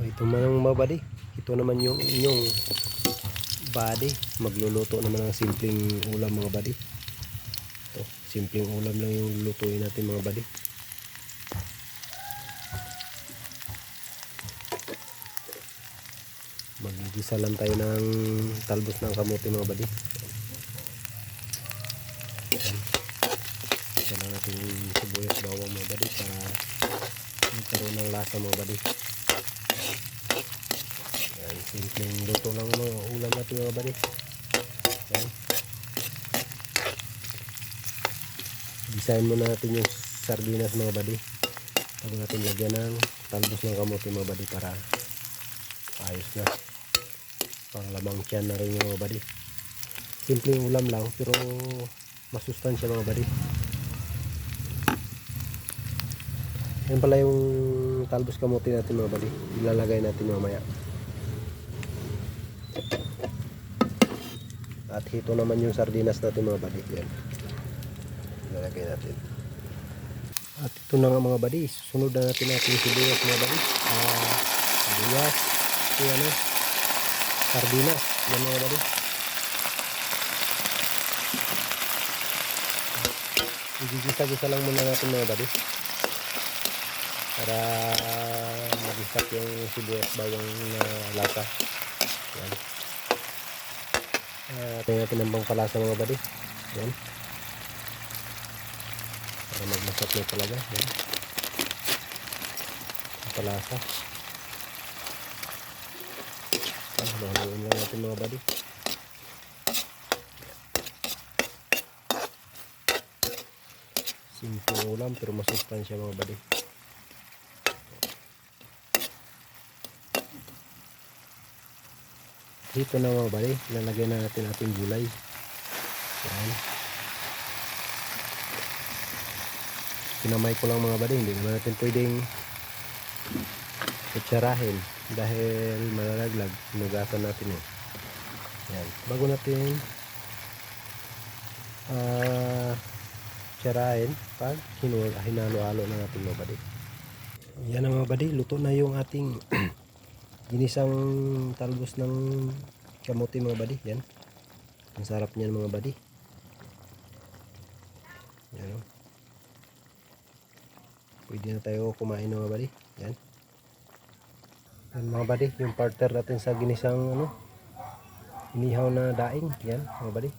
O, ito man mga buddy. Ito naman yung inyong buddy. Magluluto naman ng simpleng ulam mga buddy. Ito, simpleng ulam lang yung lulutuin natin mga buddy. Magigisa lang tayo ng talbos ng kamote mga. Ayan. Isa lang natin sibuyas bawang mga buddy para magkaroon ng lasa mga buddy. Simpleng luto lang ang mga ulam natin mga buddy. Yan. Design muna natin yung sardinas mga buddy. Bago natin lagyan ng talbos ng kamote mga buddy para ayos na. Pang lamang tiyan na rin mga buddy. Simpleng ulam lang pero masustansya mga buddy. Yan pala yung talbos kamote natin mga buddy. Ilalagay natin mamaya. At hito naman yung sardinas natin mga buddy. Yan. Ilalagay natin. At ito na nga mga buddy. Susunod na natin natin yung sibuyas mga buddy. Ah, sibuyas. Ito ano. Sardinas. Yan mga buddy. Igigisa-gisa lang muna natin mga buddy para mag-isap yung sibuyas bawang na lasa. Yan. Uh, natin ang pangpalasa mga buddy. Yan. Para magmasap na talaga. Yan. Pangpalasa. Ah, Mahaluin lang natin mga buddy. Simple ulam pero masustansya mga buddy. Dito na mga buddy, lalagay na natin ating gulay. Yan. Sinamay ko lang mga buddy, hindi naman natin pwedeng kutsarahin dahil malalaglag. Nugasan natin eh. Yan. Bago natin ah tsarahin pag hinalo-halo na natin mga buddy. Yan mga buddy, luto na yung ating ginisang talbos ng kamote mga buddy. Yan. Ang sarap niyan mga buddy. Yan o pwede na tayo kumain mga buddy. Yan. Yan mga buddy yung partner natin sa ginisang ano inihaw na daing. Yan mga buddy.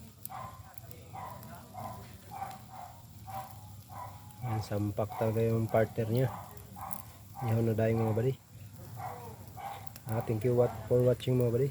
Yan sampak talaga yung partner niya. Inihaw na daing mga buddy Ah, thank you what for watching mga buddy.